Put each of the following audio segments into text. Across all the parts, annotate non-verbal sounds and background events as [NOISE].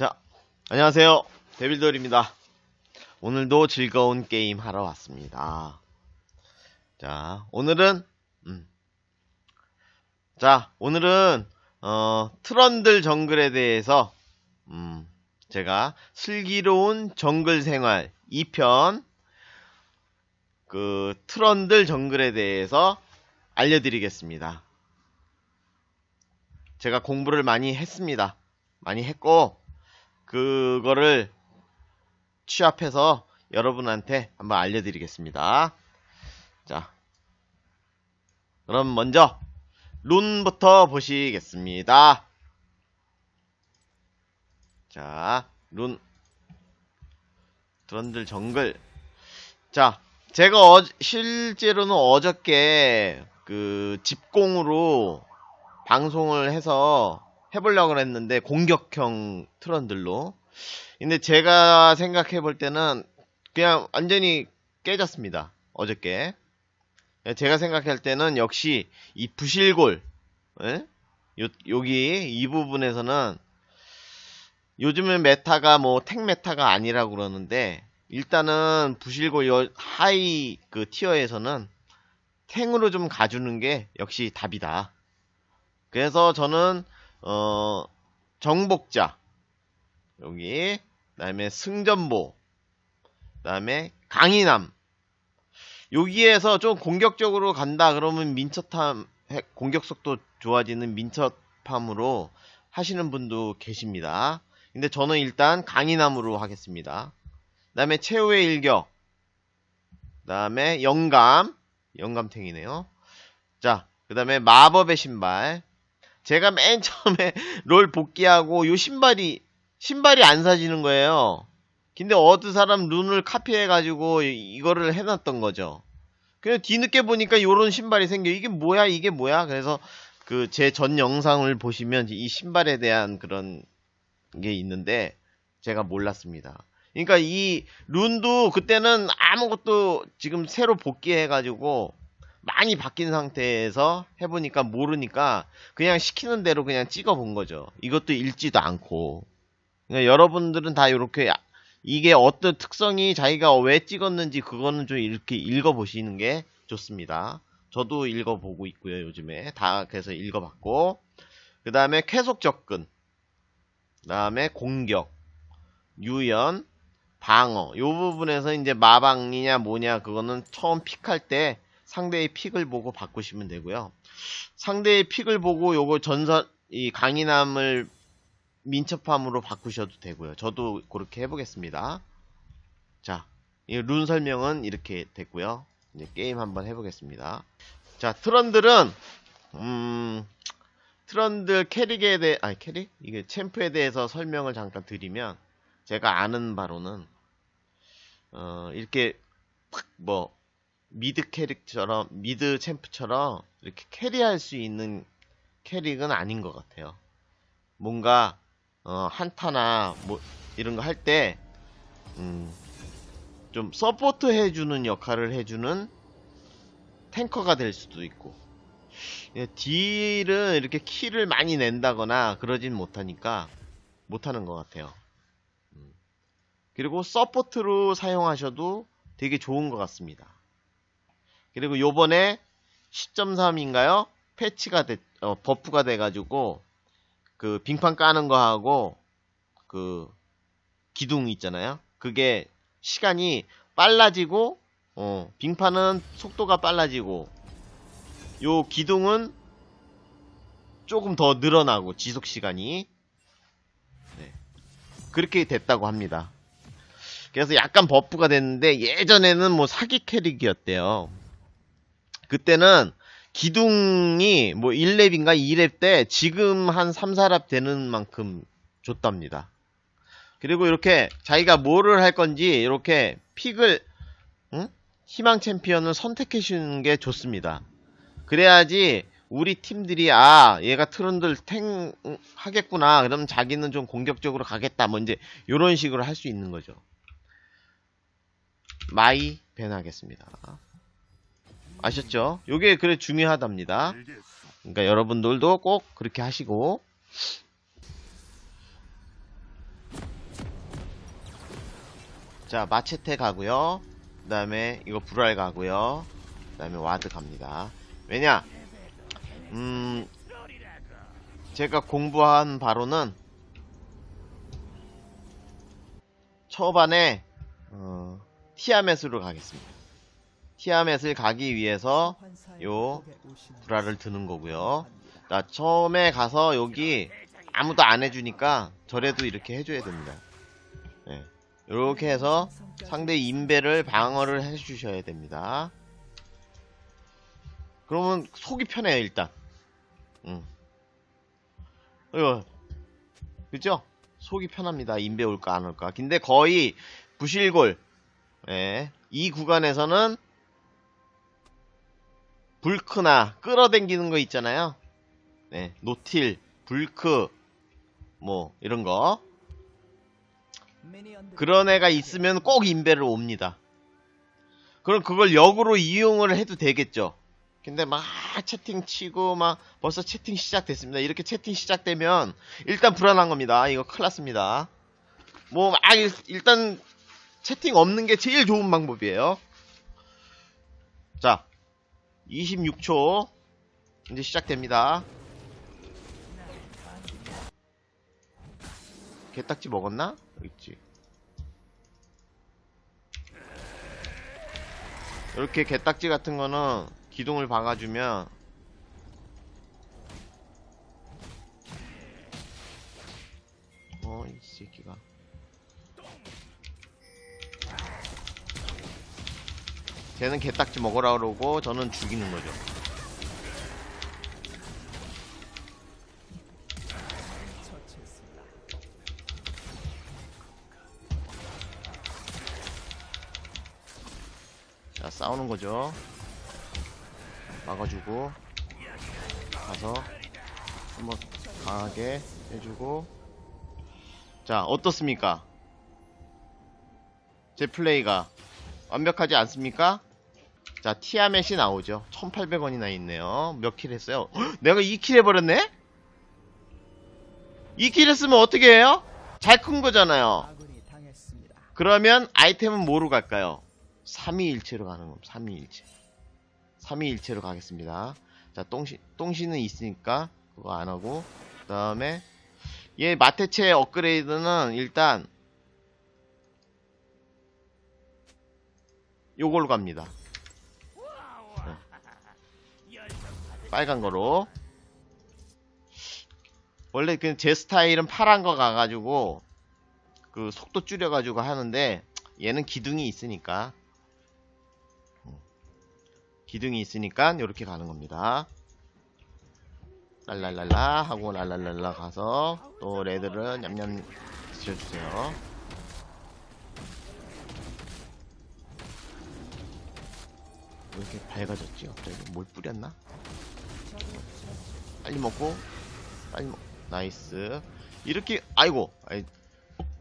자, 안녕하세요. 데빌돌입니다. 오늘도 즐거운 게임 하러 왔습니다. 자, 오늘은, 음. 자, 오늘은, 어, 트런들 정글에 대해서, 음, 제가 슬기로운 정글 생활 2편, 그, 트런들 정글에 대해서 알려드리겠습니다. 제가 공부를 많이 했습니다. 많이 했고, 그거를 취합해서 여러분한테 한번 알려드리겠습니다. 자, 그럼 먼저 룬부터 보시겠습니다. 자, 룬. 드런들 정글. 자, 제가 어, 실제로는 어저께 그 집공으로 방송을 해서 해보려고 했는데 공격형 트런들로. 근데 제가 생각해 볼 때는 그냥 완전히 깨졌습니다. 어저께. 제가 생각할 때는 역시 이 부실골 예? 요, 여기 이 부분에서는 요즘은 메타가 뭐 탱 메타가 아니라고 그러는데 일단은 부실골 요 하이 그 티어에서는 탱으로 좀 가주는 게 역시 답이다. 그래서 저는 어 정복자 여기 그다음에 승전보 그다음에 강인함 여기에서 좀 공격적으로 간다 그러면 민첩함 해- 공격 속도 좋아지는 민첩함으로 하시는 분도 계십니다. 근데 저는 일단 강인함으로 하겠습니다. 그 다음에 최후의 일격 그 다음에 영감 영감탱이네요. 자, 그 다음에 마법의 신발 제가 맨 처음에 [LAUGHS] 롤 복귀하고 요 신발이 신발이 안 사지는 거예요. 근데 어느 사람 룬을 카피해가지고 이- 이거를 해놨던 거죠. 그래서 뒤늦게 보니까 요런 신발이 생겨. 이게 뭐야, 이게 뭐야? 그래서 그 제 전 영상을 보시면 이 신발에 대한 그런 게 있는데 제가 몰랐습니다. 그러니까 이 룬도 그때는 아무것도 지금 새로 복귀해가지고 많이 바뀐 상태에서 해보니까 모르니까 그냥 시키는 대로 그냥 찍어본 거죠. 이것도 읽지도 않고. 그러니까 여러분들은 다 이렇게 이게 어떤 특성이 자기가 왜 찍었는지 그거는 좀 이렇게 읽어보시는 게 좋습니다. 저도 읽어보고 있고요, 요즘에. 다 그래서 읽어봤고. 그 다음에 계속 접근. 그 다음에 공격. 유연. 방어. 요 부분에서 이제 마방이냐 뭐냐 그거는 처음 픽할 때 상대의 픽을 보고 바꾸시면 되고요. 상대의 픽을 보고 요거 전선 이 강인함을 민첩함으로 바꾸셔도 되고요. 저도 그렇게 해보겠습니다. 자, 이 룬 설명은 이렇게 됐고요. 이제 게임 한번 해보겠습니다. 자, 트런들은 음, 트런들 캐릭에 대해 아니 캐릭 이게 챔프에 대해서 설명을 잠깐 드리면 제가 아는 바로는 어, 이렇게 팍뭐 미드 캐릭처럼 미드 챔프처럼 이렇게 캐리할 수 있는 캐릭은 아닌 것 같아요. 뭔가 어, 한타나 뭐 이런 거 할때 음, 좀 서포트 해주는 역할을 해주는 탱커가 될 수도 있고 예, 딜은 이렇게 킬을 많이 낸다거나 그러진 못하니까 못하는 것 같아요. 음. 그리고 서포트로 사용하셔도 되게 좋은 것 같습니다. 그리고 요번에 10.3인가요? 패치가 됐, 어, 버프가 돼가지고 그 빙판 까는 거 하고 그 기둥 있잖아요. 그게 시간이 빨라지고 어, 빙판은 속도가 빨라지고 요 기둥은 조금 더 늘어나고 지속 시간이 네. 그렇게 됐다고 합니다. 그래서 약간 버프가 됐는데 예전에는 뭐 사기 캐릭이었대요. 그때는 기둥이 뭐 1렙인가 2렙 때 지금 한 3, 4렙 되는 만큼 줬답니다. 그리고 이렇게 자기가 뭐를 할 건지 이렇게 픽을 응? 희망 챔피언을 선택해 주는 게 좋습니다. 그래야지 우리 팀들이 아 얘가 트런들 탱 하겠구나 그럼 자기는 좀 공격적으로 가겠다 뭐 이제 이런 식으로 할 수 있는 거죠. 마이 밴 하겠습니다. 아셨죠? 요게 그래 중요하답니다. 그러니까 여러분들도 꼭 그렇게 하시고 자, 마체테 가고요. 그 다음에 이거 불알 가고요. 그 다음에 와드 갑니다. 왜냐? 음, 제가 공부한 바로는 초반에 어, 티아멧으로 가겠습니다. 티아멧을 가기 위해서 요 불알을 드는 거고요. 자, 처음에 가서 여기 아무도 안 해주니까 저래도 이렇게 해줘야 됩니다. 네. 이렇게 해서 상대 인베를 방어를 해주셔야 됩니다. 그러면 속이 편해요, 일단. 응. 이거, 그죠? 속이 편합니다. 인베 올까, 안 올까. 근데 거의 부실골, 예. 이 구간에서는 불크나 끌어당기는 거 있잖아요. 네, 노틸, 불크, 뭐, 이런 거. 그런 애가 있으면 꼭 인베를 옵니다. 그럼 그걸 역으로 이용을 해도 되겠죠. 근데 막 채팅 치고 막 벌써 채팅 시작됐습니다. 이렇게 채팅 시작되면 일단 불안한 겁니다. 이거 큰일 났습니다. 뭐, 막 일단 채팅 없는 게 제일 좋은 방법이에요. 자, 26초 이제 시작됩니다. 개딱지 먹었나? 여기 있지. 이렇게 개딱지 같은 거는 기둥을 박아주면 어, 이 새끼가. 쟤는 개딱지 먹으라 그러고 저는 죽이는 거죠. 자, 싸우는 거죠. 막아주고, 가서, 한번 강하게 해주고. 자, 어떻습니까? 제 플레이가 완벽하지 않습니까? 자, 티아멧이 나오죠. 1800원이나 있네요. 몇 킬 했어요? 헉, 내가 2킬 해버렸네? 2킬 했으면 어떻게 해요? 잘 큰 거잖아요. 그러면 아이템은 뭐로 갈까요? 3위일체로 가는 겁니다. 3위일체. 3위일체로 가겠습니다. 자, 똥시, 똥시는 있으니까 그거 안 하고 그 다음에 얘 마테체 업그레이드는 일단 요걸로 갑니다. 빨간 거로 원래 그 제 스타일은 파란 거 가가지고 그 속도 줄여가지고 하는데 얘는 기둥이 있으니까 음. 기둥이 있으니까 이렇게 가는 겁니다. 랄랄랄라 하고 랄랄랄라 가서 또 레드를 냠냠 드셔주세요. 왜 이렇게 밝아졌지? 갑자기 뭘 뿌렸나? 빨리 먹고 빨리 먹 나이스. 이렇게 아이고 아이,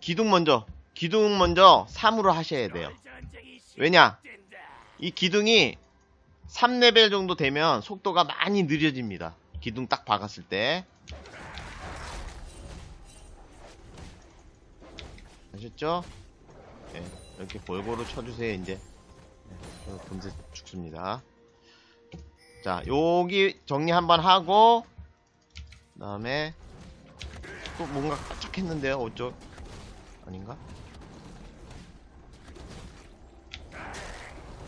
기둥 먼저 기둥 먼저 3으로 하셔야 돼요. 왜냐? 이 기둥이 3레벨 정도 되면 속도가 많이 느려집니다. 기둥 딱 박았을 때. 아셨죠? 예, 이렇게 골고루 쳐주세요 이제. 예, 금세 죽습니다. 자 여기 정리 한번 하고 그 다음에 또 뭔가 깜짝했는데요 어쩌? 아닌가?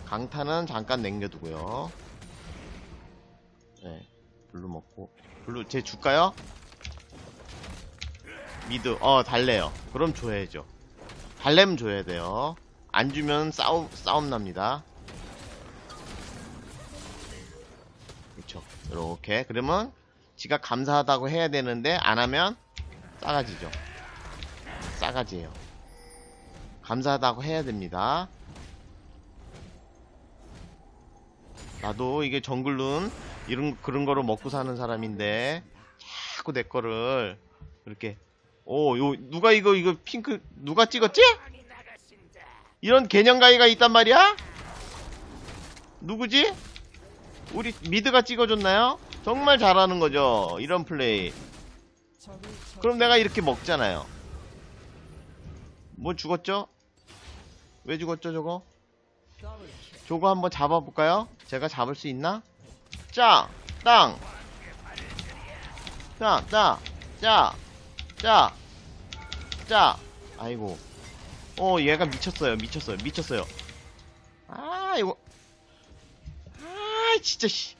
강타는 잠깐 남겨두고요. 네 블루 먹고. 블루 제 줄까요? 미드 어 달래요. 그럼 줘야죠. 달래면 줘야 돼요. 안 주면 싸움 싸움 납니다. 그쵸. 이렇게. 그러면 지가 감사하다고 해야 되는데 안 하면 싸가지죠. 싸가지예요. 감사하다고 해야 됩니다. 나도 이게 정글룬 이런 그런 거로 먹고 사는 사람인데 자꾸 내 거를 이렇게 오 요 누가 이거 이거 핑크 누가 찍었지? 이런 개념가이가 있단 말이야? 누구지? 우리 미드가 찍어줬나요? 정말 잘하는 거죠. 이런 플레이. 그럼 내가 이렇게 먹잖아요. 뭐 죽었죠? 왜 죽었죠 저거? 저거 한번 잡아볼까요? 제가 잡을 수 있나? 짜! 땅! 짜! 짜! 짜! 짜! 짜! 아이고 어 얘가 미쳤어요 미쳤어요 미쳤어요 아 이거 아 진짜 씨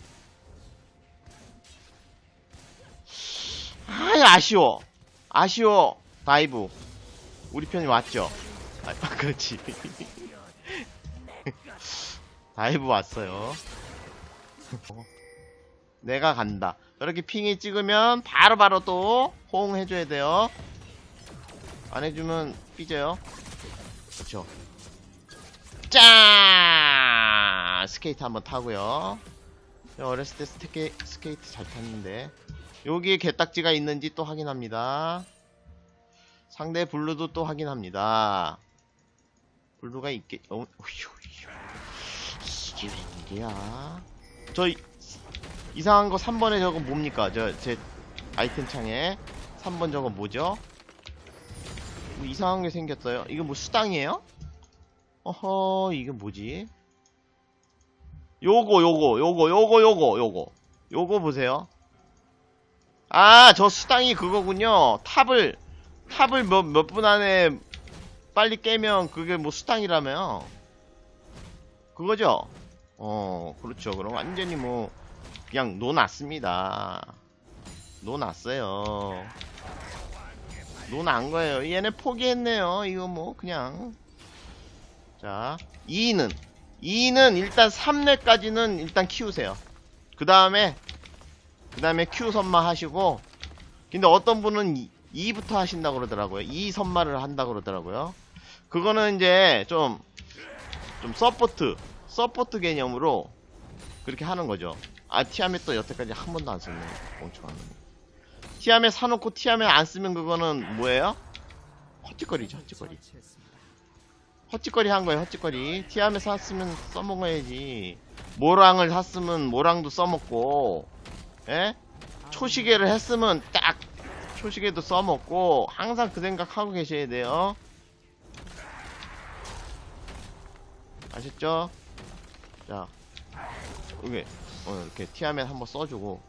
아, 아쉬워. 아쉬워. 다이브. 우리 편이 왔죠? 아, [LAUGHS] 그렇지. [LAUGHS] 다이브 왔어요. [LAUGHS] 내가 간다. 저렇게 핑이 찍으면 바로 바로 또 호응해줘야 돼요. 안 해주면 삐져요. 그렇죠. 짠! 스케이트 한번 타고요. 어렸을 때 스케, 스케이트 잘 탔는데. 여기에 개딱지가 있는지 또 확인합니다. 상대 블루도 또 확인합니다. 블루가 있겠, 어, 어휴, 이게 웬일이야. 저, 이- 이상한 거 3번에 저거 뭡니까? 저, 제 아이템 창에. 3번 저거 뭐죠? 뭐 이상한 게 생겼어요. 이거 뭐 수당이에요? 어허, 이게 뭐지? 요거, 요거, 요거, 요거, 요거, 요거. 요거 보세요. 아, 저 수당이 그거군요. 탑을, 탑을 몇, 몇 분 안에 빨리 깨면 그게 뭐 수당이라며. 그거죠? 어, 그렇죠. 그럼 완전히 뭐, 그냥 노났습니다. 노났어요. 노난 거예요. 얘네 포기했네요. 이거 뭐, 그냥. 자, 2는. 2는 일단 3렙까지는 일단 키우세요. 그 다음에 그 다음에 Q 선마 하시고 근데 어떤 분은 2부터 하신다고 그러더라고요. 2 선마를 한다고 그러더라고요. 그거는 이제 좀 좀 서포트 서포트 개념으로 그렇게 하는 거죠. 아 티아멧 또 여태까지 한 번도 안 썼네 멍청한 놈 티아멧 사놓고 티아멧 안 쓰면 그거는 뭐예요? 헛짓거리죠 헛짓거리. 헛짓거리 한 거예요 헛짓거리. 티아멧 샀으면 써먹어야지. 모랑을 샀으면 모랑도 써먹고 예? 초시계를 했으면 딱 초시계도 써먹고 항상 그 생각하고 계셔야 돼요 아셨죠? 자 여기 어, 이렇게 티아멧 한번 써주고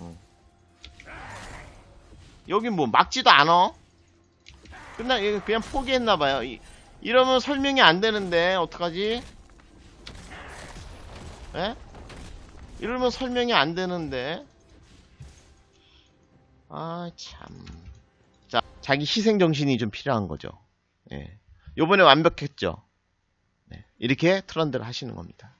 응. 여긴 뭐 막지도 않아 끝나 그냥 포기했나봐요 이, 이러면 설명이 안 되는데 어떡하지? 예? 이러면 설명이 안 되는데. 아, 참. 자, 자기 희생정신이 좀 필요한 거죠. 예. 요번에 완벽했죠. 네. 이렇게 트런드를 하시는 겁니다.